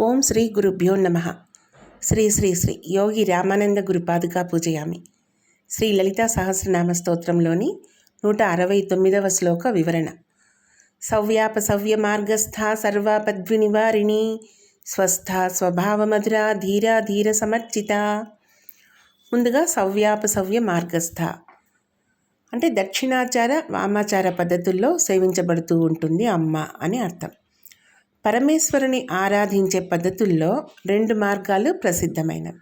ఓం శ్రీ గురుభ్యో నమ. శ్రీ శ్రీ శ్రీ యోగి రామానంద గురుపాదుగా పూజయామి. శ్రీ లలితా సహస్రనామ స్తోత్రంలోని నూట అరవై తొమ్మిదవ శ్లోక వివరణ. సవ్యాప సవ్య మార్గస్థ సర్వాపద్వినివారిణి స్వస్థ స్వభావమధుర ధీరా ధీర సమర్చిత ముందుగా సవ్యాప సవ్య మార్గస్థ. అంటే దక్షిణాచార వామాచార పద్ధతుల్లో సేవించబడుతూ ఉంటుంది అమ్మ అని అర్థం. పరమేశ్వరుని ఆరాధించే పద్ధతుల్లో రెండు మార్గాలు ప్రసిద్ధమైనవి.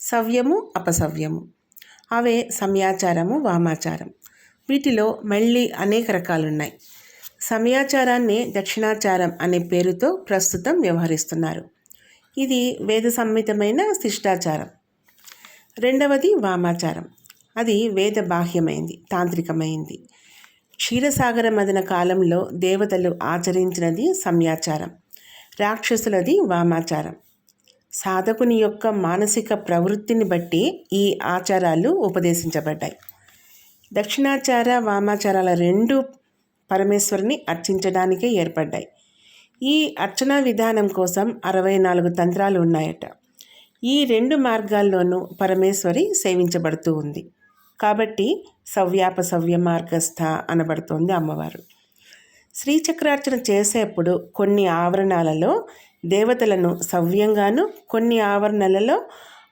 సవ్యము అపసవ్యము. అవే సమయాచారము వామాచారం. వీటిలో మళ్ళీ అనేక రకాలున్నాయి. సమయాచారాన్ని దక్షిణాచారం అనే పేరుతో ప్రస్తుతం వ్యవహరిస్తున్నారు. ఇది వేద సమ్మితమైన శిష్టాచారం. రెండవది వామాచారం. అది వేద బాహ్యమైంది తాంత్రికమైంది. క్షీరసాగర మదన కాలంలో దేవతలు ఆచరించినది సంయాచారం రాక్షసులది వామాచారం. సాధకుని యొక్క మానసిక ప్రవృత్తిని బట్టి ఈ ఆచారాలు ఉపదేశించబడ్డాయి. దక్షిణాచార వామాచారాల రెండు పరమేశ్వరుని అర్చించడానికే ఏర్పడ్డాయి. ఈ అర్చనా విధానం కోసం అరవై నాలుగు తంత్రాలు ఉన్నాయట. ఈ రెండు మార్గాల్లోనూ పరమేశ్వరి సేవించబడుతూ ఉంది. కాబట్టి సవ్యాప సవ్య మార్గస్థ అనబడుతోంది అమ్మవారు. శ్రీచక్రార్చన చేసేప్పుడు కొన్ని ఆవరణాలలో దేవతలను సవ్యంగాను కొన్ని ఆవరణలలో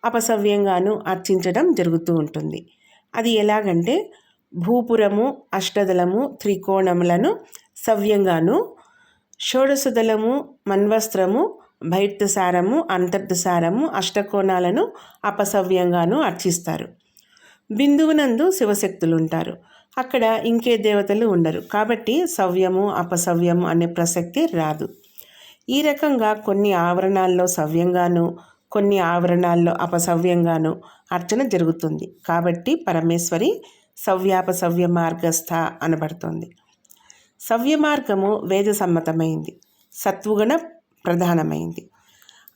అపసవ్యంగాను అర్చించడం జరుగుతూ ఉంటుంది. అది ఎలాగంటే భూపురము అష్టదళము త్రికోణములను సవ్యంగాను షోడశదళము మన్వస్త్రము బైర్తసారము అంతర్దసారము అష్టకోణాలను అపసవ్యంగాను అర్చిస్తారు. బిందువునందు శివశక్తులు ఉంటారు అక్కడ ఇంకే దేవతలు ఉండరు. కాబట్టి సవ్యము అపసవ్యము అనే ప్రసక్తి రాదు. ఈ రకంగా కొన్ని ఆవరణాల్లో సవ్యంగాను కొన్ని ఆవరణాల్లో అపసవ్యంగాను అర్చన జరుగుతుంది. కాబట్టి పరమేశ్వరి సవ్యాపసవ్య మార్గస్థ అనబడుతుంది. సవ్య మార్గము వేద సమ్మతమైంది సత్వగుణ ప్రధానమైంది.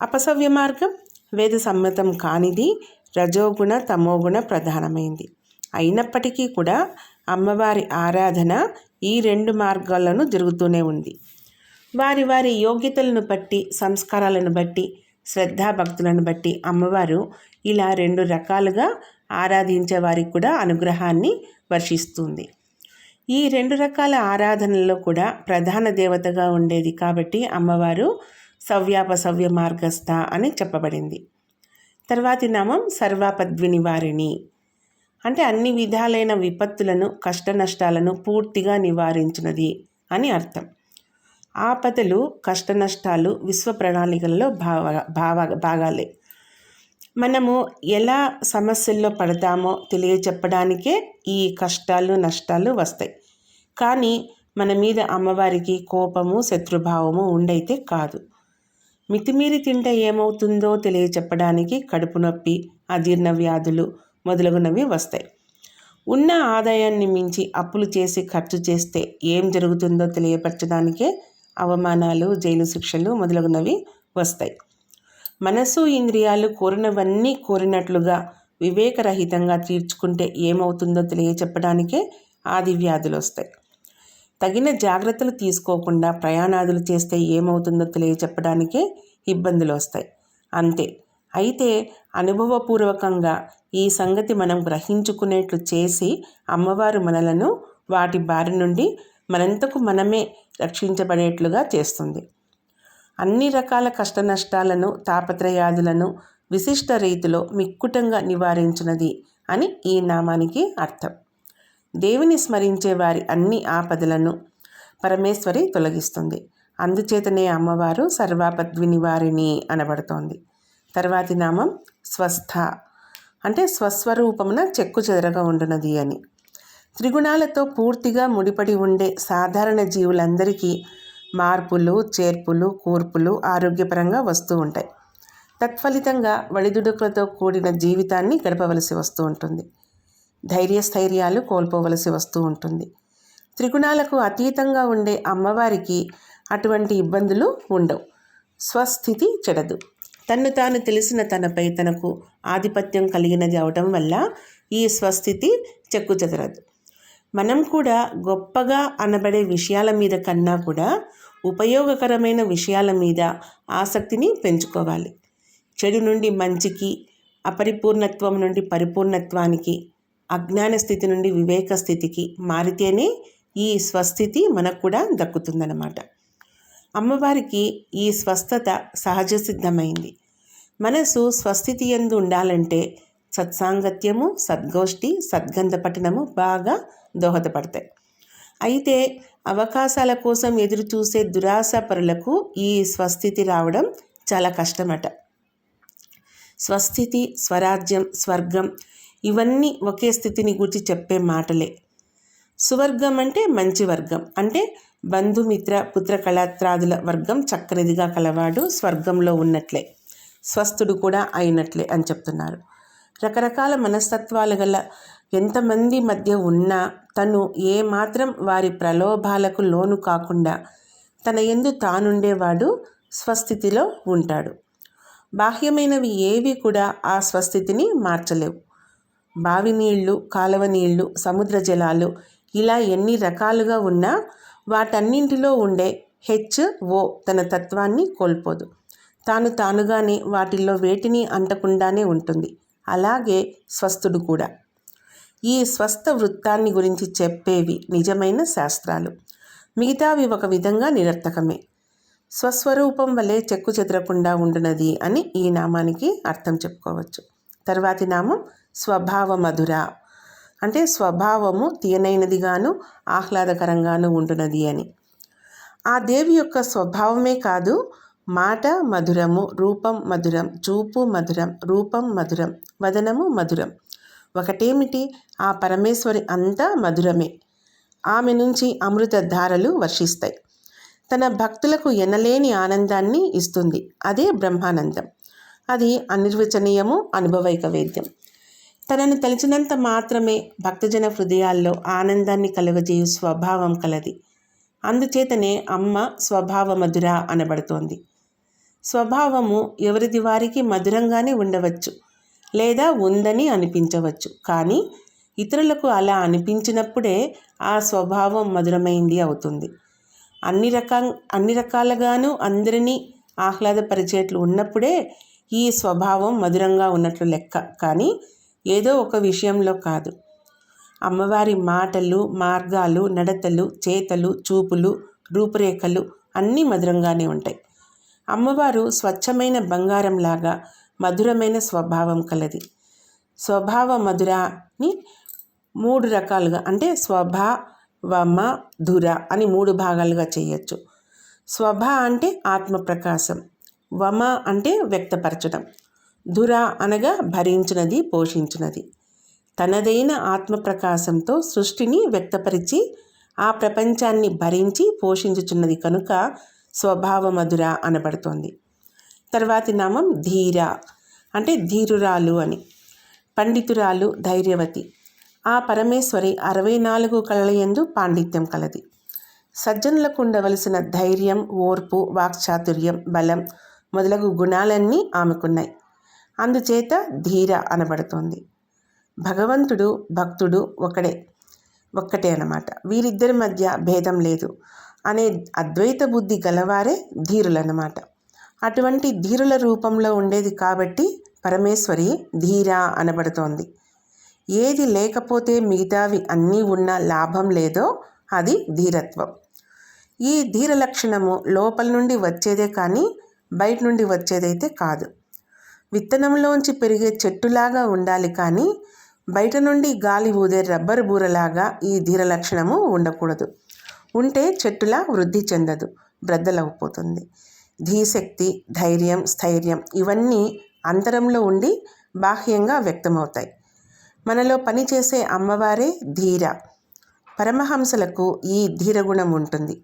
అపసవ్య మార్గం వేద సమ్మతం కానిది రజోగుణ తమోగుణ ప్రధానమైంది. అయినప్పటికీ కూడా అమ్మవారి ఆరాధన ఈ రెండు మార్గాలను జరుగుతూనే ఉంది. వారి వారి యోగ్యతలను బట్టి సంస్కారాలను బట్టి శ్రద్ధాభక్తులను బట్టి అమ్మవారు ఇలా రెండు రకాలుగా ఆరాధించే వారికి కూడా అనుగ్రహాన్ని వర్షిస్తుంది. ఈ రెండు రకాల ఆరాధనల్లో కూడా ప్రధాన దేవతగా ఉండేది కాబట్టి అమ్మవారు సవ్యాపసవ్య మార్గస్థ అని చెప్పబడింది. తర్వాతి నామం సర్వాపద్వి నివారిణి అంటే అన్ని విధాలైన విపత్తులను కష్ట నష్టాలను పూర్తిగా నివారించినది అని అర్థం. ఆపదలు కష్ట నష్టాలు విశ్వ ప్రణాళికల్లో భావ భావ భాగాలే. మనము ఎలా సమస్యల్లో పడతామో తెలియచెప్పడానికే ఈ కష్టాలు నష్టాలు వస్తాయి. కానీ మన మీద అమ్మవారికి కోపము శత్రుభావము ఉండైతే కాదు. మితిమీరి తింటే ఏమవుతుందో తెలియచెప్పడానికి కడుపు నొప్పి అజీర్ణ వ్యాధులు మొదలగునవి వస్తాయి. ఉన్న ఆదాయాన్ని మించి అప్పులు చేసి ఖర్చు చేస్తే ఏం జరుగుతుందో తెలియపరచడానికే అవమానాలు జైలు శిక్షలు మొదలగునవి వస్తాయి. మనసు ఇంద్రియాలు కోరినవన్నీ కోరినట్లుగా వివేకరహితంగా తీర్చుకుంటే ఏమవుతుందో తెలియచెప్పడానికే ఆది వ్యాధులు వస్తాయి. తగిన జాగ్రత్తలు తీసుకోకుండా ప్రయాణాదులు చేస్తే ఏమవుతుందో తెలియచెప్పడానికే ఇబ్బందులు వస్తాయి అంతే. అయితే అనుభవపూర్వకంగా ఈ సంగతి మనం గ్రహించుకునేట్లు చేసి అమ్మవారు మనలను వాటి బారి నుండి మనంతకు మనమే రక్షించబడేట్లుగా చేస్తుంది. అన్ని రకాల కష్ట నష్టాలను తాపత్రయాదులను విశిష్ట రీతిలో మిక్కుటంగా నివారించినది అని ఈ నామానికి అర్థం. దేవుని స్మరించే వారి అన్ని ఆపదలను పరమేశ్వరి తొలగిస్తుంది. అందుచేతనే అమ్మవారు సర్వాపద్వి నివారిణి అనబడుతోంది. తర్వాతి నామం స్వస్థ. అంటే స్వస్వరూపమున చెక్కు చెదరగా ఉండునది అని. త్రిగుణాలతో పూర్తిగా ముడిపడి ఉండే సాధారణ జీవులందరికీ మార్పులు చేర్పులు కూర్పులు ఆరోగ్యపరంగా వస్తూ ఉంటాయి. తత్ఫలితంగా వడిదుడుకులతో కూడిన జీవితాన్ని గడపవలసి వస్తూ ఉంటుంది. ధైర్యస్థైర్యాలు కోల్పోవలసి వస్తూ ఉంటుంది. త్రిగుణాలకు అతీతంగా ఉండే అమ్మవారికి అటువంటి ఇబ్బందులు ఉండవు. స్వస్థితి చెడదు. తన్ను తాను తెలిసిన తనపై తనకు ఆధిపత్యం కలిగినది అవటం వల్ల ఈ స్వస్థితి చెక్కు చెదరదు. మనం కూడా గొప్పగా అనబడే విషయాల మీద కన్నా కూడా ఉపయోగకరమైన విషయాల మీద ఆసక్తిని పెంచుకోవాలి. చెడు నుండి మంచికి అపరిపూర్ణత్వం నుండి పరిపూర్ణత్వానికి అజ్ఞాన స్థితి నుండి వివేక స్థితికి మారితేనే ఈ స్వస్థితి మనకు కూడా దక్కుతుందన్నమాట. అమ్మవారికి ఈ స్వస్థత సహజ సిద్ధమైంది. మనసు స్వస్థితి ఎందు ఉండాలంటే సత్సాంగత్యము సద్గోష్ఠి సద్గంధ పఠనము బాగా దోహదపడతాయి. అయితే అవకాశాల కోసం ఎదురు చూసే దురాశ పరులకు ఈ స్వస్థితి రావడం చాలా కష్టమట. స్వస్థితి స్వరాజ్యం స్వర్గం ఇవన్నీ ఒకే స్థితిని గురించి చెప్పే మాటలే. సువర్గం అంటే మంచి వర్గం. అంటే బంధుమిత్ర పుత్ర కళాత్రాదుల వర్గం చక్కనిదిగా కలవాడు స్వర్గంలో ఉన్నట్లే. స్వస్థుడు కూడా అయినట్లే అని చెప్తున్నారు. రకరకాల మనస్తత్వాలు గల ఎంతమంది మధ్య ఉన్నా తను ఏమాత్రం వారి ప్రలోభాలకు లోను కాకుండా తన ఎందు తానుండేవాడు స్వస్థితిలో ఉంటాడు. బాహ్యమైనవి ఏవి కూడా ఆ స్వస్థితిని మార్చలేవు. బావి నీళ్ళు కాలువ నీళ్ళు సముద్ర జలాలు ఇలా ఎన్ని రకాలుగా ఉన్నా వాటన్నింటిలో ఉండే హెచ్ ఓ తన తత్వాన్ని కోల్పోదు. తాను తానుగానే వాటిల్లో వేటిని అంటకుండానే ఉంటుంది. అలాగే స్వస్థుడు కూడా. ఈ స్వస్థ వృత్తాన్ని గురించి చెప్పేవి నిజమైన శాస్త్రాలు. మిగతావి ఒక విధంగా నిరర్థకమే. స్వస్వరూపం వలె చెక్కు చెదరకుండా ఉండునది అని ఈ నామానికి అర్థం చెప్పుకోవచ్చు. తర్వాతి నామం స్వభావ మధుర అంటే స్వభావము తీయనైనదిగాను ఆహ్లాదకరంగాను ఉంటున్నది అని. ఆ దేవి యొక్క స్వభావమే కాదు మాట మధురము రూపం మధురం చూపు మధురం రూపం మధురం వదనము మధురం. ఒకటేమిటి? ఆ పరమేశ్వరి అంతా మధురమే. ఆమె నుంచి అమృత ధారలు వర్షిస్తాయి. తన భక్తులకు ఎనలేని ఆనందాన్ని ఇస్తుంది. అదే బ్రహ్మానందం. అది అనిర్వచనీయము అనుభవైక వేద్యం తనను తలిచినంత మాత్రమే భక్తజన హృదయాల్లో ఆనందాన్ని కలుగజేయు స్వభావం కలది. అందుచేతనే అమ్మ స్వభావ మధుర అనబడుతోంది. స్వభావము ఎవరిది వారికి మధురంగానే ఉండవచ్చు లేదా ఉందని అనిపించవచ్చు. కానీ ఇతరులకు అలా అనిపించినప్పుడే ఆ స్వభావం మధురమైంది అవుతుంది. అన్ని రకం అన్ని రకాలుగాను అందరినీ ఆహ్లాదపరిచేట్లు ఉన్నప్పుడే ఈ స్వభావం మధురంగా ఉన్నట్లు లెక్క. కానీ ఏదో ఒక విషయంలో కాదు. అమ్మవారి మాటలు మార్గాలు నడతలు చేతలు చూపులు రూపురేఖలు అన్నీ మధురంగానే ఉంటాయి. అమ్మవారు స్వచ్ఛమైన బంగారంలాగా మధురమైన స్వభావం కలది. స్వభావ మధురాని మూడు రకాలుగా అంటే స్వభావమ ధుర అని మూడు భాగాలుగా చేయొచ్చు. స్వభ అంటే ఆత్మ ప్రకాశం వమ అంటే వ్యక్తపరచడం ధుర అనగా భరించినది పోషించినది. తనదైన ఆత్మప్రకాశంతో సృష్టిని వ్యక్తపరిచి ఆ ప్రపంచాన్ని భరించి పోషించుచున్నది కనుక స్వభావ మధుర అనబడుతోంది. తర్వాతి నామం ధీర అంటే ధీరురాలు అని. పండితురాలు ధైర్యవతి. ఆ పరమేశ్వరి అరవై నాలుగు కళలయందు పాండిత్యం కలది. సజ్జనులకు ఉండవలసిన ధైర్యం ఓర్పు వాక్చాతుర్యం బలం మొదలగు గుణాలన్నీ ఆమెకున్నాయి. అందుచేత ధీర అనబడుతోంది. భగవంతుడు భక్తుడు ఒకడే. ఒక్కటే అనమాట వీరిద్దరి మధ్య భేదం లేదు. అనే అద్వైత బుద్ధి గలవారే ధీరులన్నమాట. అటువంటి ధీరుల రూపంలో ఉండేది కాబట్టి పరమేశ్వరి ధీర అనబడుతోంది. ఏది లేకపోతే మిగతావి అన్నీ ఉన్న లాభం లేదో అది ధీరత్వం. ఈ ధీర లక్షణము లోపల నుండి వచ్చేదే కానీ బయట నుండి వచ్చేదైతే కాదు. విత్తనంలోంచి పెరిగే చెట్టులాగా ఉండాలి కానీ బయట నుండి గాలి ఊదే రబ్బరు బూరలాగా ఈ ధీర లక్షణము ఉండకూడదు. ఉంటే చెట్టులా వృద్ధి చెందదు బ్రద్దలవుపోతుంది ధీశక్తి ధైర్యం స్థైర్యం ఇవన్నీ అంతరంలో ఉండి బాహ్యంగా వ్యక్తమవుతాయి. మనలో పనిచేసే అమ్మవారే ధీర. పరమహంసలకు ఈ ధీరగుణం ఉంటుంది.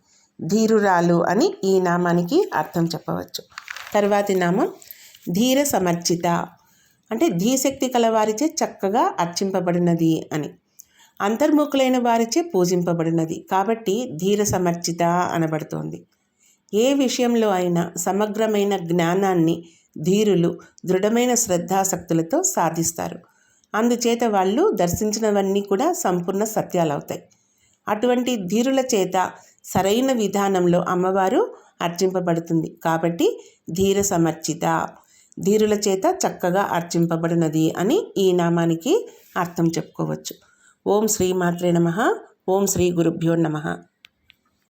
ధీరురాలు అని ఈ నామానికి అర్థం చెప్పవచ్చు. తర్వాతి నామం ధీర సమర్చిత. అంటే ధీశక్తి కలవారిచే చక్కగా అర్చింపబడినది అని. అంతర్ముఖులైన వారిచే పూజింపబడినది. కాబట్టి ధీర సమర్చిత అనబడుతోంది. ఏ విషయంలో అయినా సమగ్రమైన జ్ఞానాన్ని ధీరులు దృఢమైన శ్రద్ధాశక్తులతో సాధిస్తారు. అందుచేత వాళ్ళు దర్శించినవన్నీ కూడా సంపూర్ణ సత్యాలవుతాయి. అటువంటి ధీరుల చేత సరైన విధానంలో అమ్మవారు అర్చింపబడుతుంది. కాబట్టి ధీర సమర్చిత. ధీరుల చేత చక్కగా అర్చింపబడినది అని ఈ నామానికి అర్థం చెప్పుకోవచ్చు. ఓం శ్రీమాత్రే నమ. ఓం శ్రీ గురుభ్యో నమ.